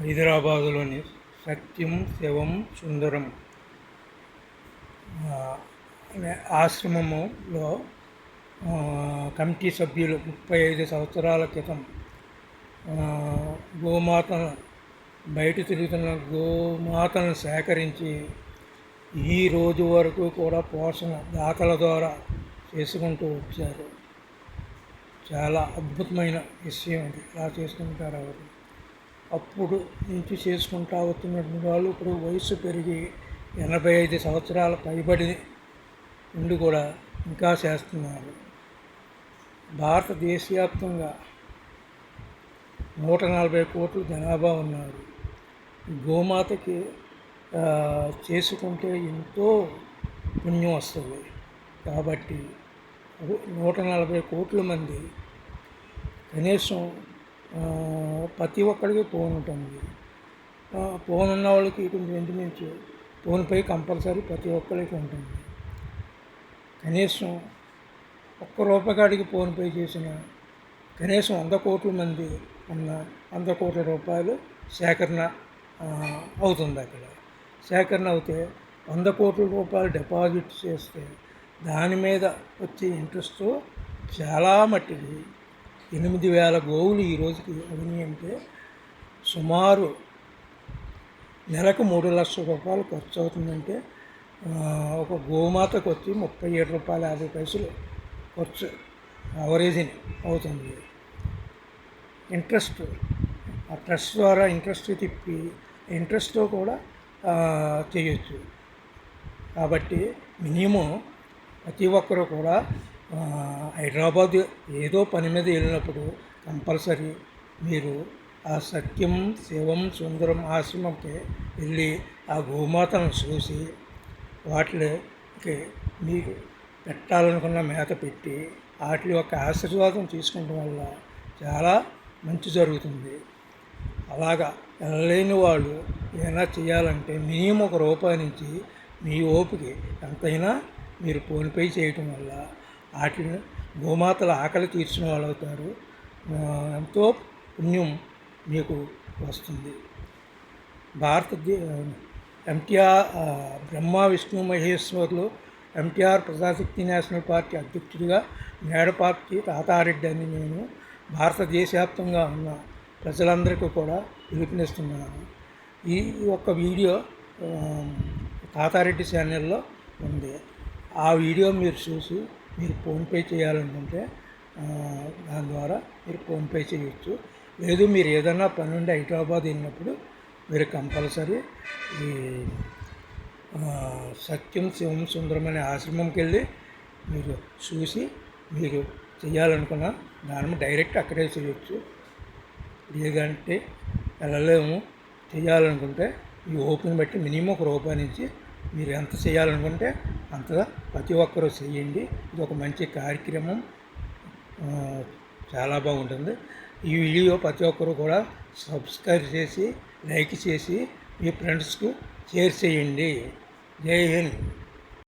హైదరాబాదులోని సత్యం శివం సుందరం అనే ఆశ్రమంలో కమిటీ సభ్యులు ముప్పై ఐదు సంవత్సరాల క్రితం గోమాత బయట తిరుగుతున్న గోమాతను సేకరించి ఈ రోజు వరకు కూడా పోషణ దాతల ద్వారా చేసుకుంటూ వచ్చారు. చాలా అద్భుతమైన విషయం అది ఇలా చేసుకుంటారు ఎవరు అప్పుడు నుంచి చేసుకుంటా వస్తున్నటువంటి వాళ్ళు ఇప్పుడు వయసు పెరిగి ఎనభై ఐదు సంవత్సరాల పైబడి ఉండి కూడా ఇంకా చేస్తున్నారు. భారతదేశవ్యాప్తంగా నూట నలభై కోట్లు జనాభా ఉన్నారు. గోమాతకి చేసుకుంటే ఎంతో పుణ్యం వస్తుంది. కాబట్టి నూట నలభై కోట్ల మంది కనీసం ప్రతి ఒక్కరికి ఫోన్ ఉంటుంది. ఫోన్ ఉన్న వాళ్ళకి కొంచెం నుంచి ఫోన్పై కంపల్సరీ ప్రతి ఒక్కరికి ఉంటుంది. కనీసం ఒక్క రూపాయికాడికి ఫోన్పే చేసిన కనీసం వంద కోట్ల మంది ఉన్న వంద కోట్ల రూపాయలు సేకరణ అవుతుంది అక్కడ. సేకరణ అవుతే వంద కోట్ల రూపాయలు డిపాజిట్ చేస్తే దాని మీద వచ్చే ఇంట్రెస్ట్ చాలా మట్టిది. ఎనిమిది వేల గోవులు ఈ రోజుకి అయినాయి అంటే సుమారు నెలకు మూడు లక్షల రూపాయలు ఖర్చు అవుతుందంటే ఒక గోమాతకు వచ్చి ముప్పై ఏడు రూపాయల యాభై పైసలు ఖర్చు అవరేజిని అవుతుంది. ఇంట్రెస్ట్ ఆ ట్రస్ట్ ద్వారా ఇంట్రెస్ట్ తిప్పి ఇంట్రెస్ట్తో కూడా చేయొచ్చు. కాబట్టి మినిమం ప్రతి ఒక్కరూ కూడా హైదరాబాద్ ఏదో పని మీద వెళ్ళినప్పుడు కంపల్సరీ మీరు ఆ సత్యం శివం సుందరం ఆశ్రమంకి వెళ్ళి ఆ గోమాతను చూసి వాటికి మీరు పెట్టాలనుకున్న మేత పెట్టి వాటి యొక్క ఆశీర్వాదం తీసుకోవడం వల్ల చాలా మంచి జరుగుతుంది. అలాగా వెళ్ళలేని వాళ్ళు ఏమైనా చేయాలంటే మినిమం ఒక రూపాయి నుంచి మీ ఓపికి ఎంతైనా మీరు ఫోన్పే చేయటం వల్ల వాటిని గోమాతల ఆకలి తీర్చిన వాళ్ళు అవుతారు. ఎంతో పుణ్యం మీకు వస్తుంది. భారతదే ఎంటీఆర్ బ్రహ్మ విష్ణు మహేశ్వర్లు ఎంటీఆర్ ప్రజాశక్తి నేషనల్ పార్టీ అధ్యక్షుడిగా మేడపార్టీ తాతారెడ్డి అని నేను భారతదేశవ్యాప్తంగా ఉన్న ప్రజలందరికీ కూడా పిలుపునిస్తున్నాను. ఈ ఒక్క వీడియో తాతారెడ్డి ఛానల్లో ఉంది. ఆ వీడియో మీరు చూసి మీరు ఫోన్పే చేయాలనుకుంటే దాని ద్వారా మీరు ఫోన్పే చేయొచ్చు. లేదు మీరు ఏదైనా పని ఉండి హైదరాబాద్ వెళ్ళినప్పుడు మీరు కంపల్సరీ ఈ సత్యం శివం సుందరం అనే ఆశ్రమంకి వెళ్ళి మీరు చూసి మీరు చేయాలనుకున్న దాని డైరెక్ట్ అక్కడే చేయొచ్చు. లేదంటే వెళ్ళలేము. చేయాలనుకుంటే ఈ ఓపెన్ బట్టి మినిమం ఒక రూపాయి నుంచి మీరు ఎంత చేయాలనుకుంటే అంతగా ప్రతి ఒక్కరూ చేయండి. ఇది ఒక మంచి కార్యక్రమం. చాలా బాగుంటుంది. ఈ వీడియో ప్రతి ఒక్కరు కూడా సబ్స్క్రైబ్ చేసి లైక్ చేసి మీ ఫ్రెండ్స్కు షేర్ చేయండి. జై హింద్.